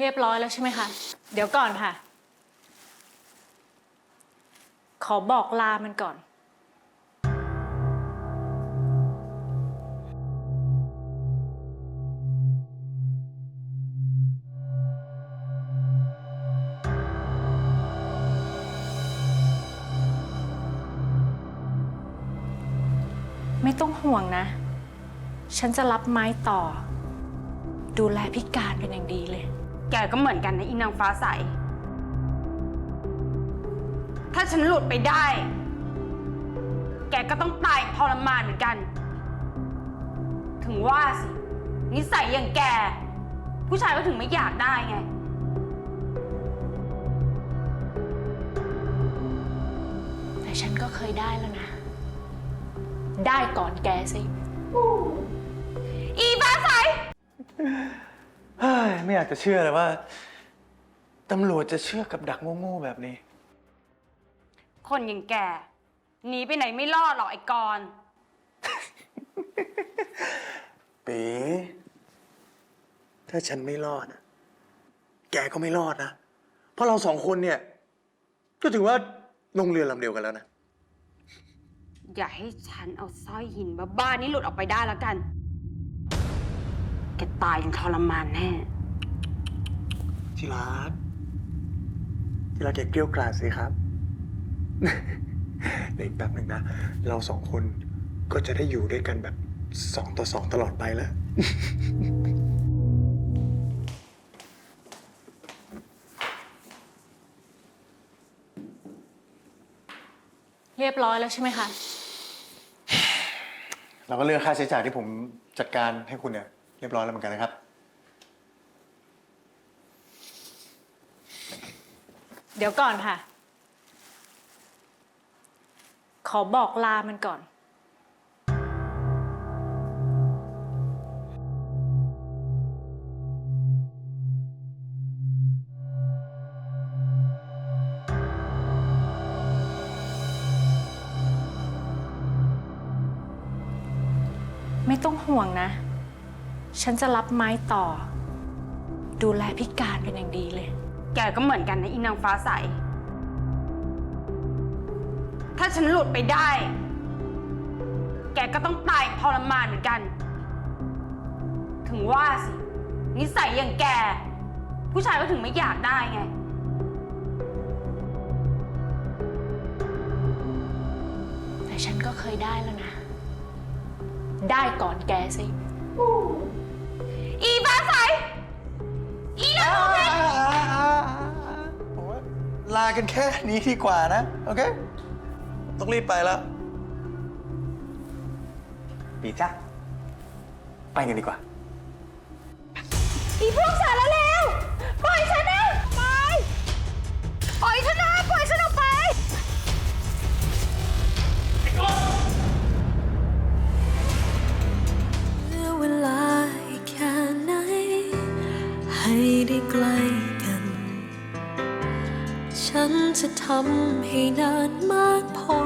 เรียบร้อยแล้วใช่ไหมคะ เดี๋ยวก่อนค่ะ ขอบอกลามันก่อน ไม่ต้องห่วงนะ ฉันจะรับไม้ต่อ ดูแลพิการเป็นอย่างดีเลย แกก็เหมือนกันนะอีนางฟ้าใส ถ้าฉันหลุดไปได้ แกก็ต้องตายทรมานเหมือนกัน ถึงว่าสิ นิสัยอย่างแก ผู้ชายก็ถึงไม่อยากได้ไง แต่ฉันก็เคยได้แล้วนะ ได้ก่อนแกสิ ไม่อยากจะเชื่อเลยว่าตำรวจจะเชื่อกับดักโง่ๆแบบนี้ คนอย่างแกหนีไปไหนไม่รอดหรอกไอ้กรณ์เป๋ถ้าฉันไม่รอดอะแกก็ไม่รอดนะ เพราะเราสองคนเนี่ย ก็ถือว่าลงเรือลำเดียวกันแล้วนะ อย่าให้ฉันเอาสร้อยหินบ้าๆนี้หลุดออกไปได้แล้วกัน แกตายอย่างทรมานแน่ ที่รักที่รักแกเกลี้ยวกล่อมสิครับเดี๋ยวอีกแป๊บหนึ่งนะ เราสองคนก็จะได้อยู่ด้วยกันแบบสองต่อสองตลอดไปแล้ว เรียบร้อยแล้วใช่ไหมคะ เราก็เรื่องค่าใช้จ่ายที่ผมจัดการให้คุณเนี่ยเรียบร้อยแล้วเหมือนกันนะครับ เดี๋ยวก่อนค่ะ ขอบอกลามันก่อน ไม่ต้องห่วงนะ ฉันจะรับไม้ต่อ ดูแลพิการเป็นอย่างดีเลย แกก็เหมือนกันนะอีนางฟ้าใส ถ้าฉันหลุดไปได้ แกก็ต้องตายทรมานเหมือนกัน ถึงว่าสิ นิสัยอย่างแก ผู้ชายก็ถึงไม่อยากได้ไง แต่ฉันก็เคยได้แล้วนะ ได้ก่อนแกสิอี กันแค่นี้ดีกว่านะ โอเค ต้องรีบไปแล้ว ปีจ้าไปกันดีกว่า อีพวกสารเลว ฉันจะทำให้นานมากพอ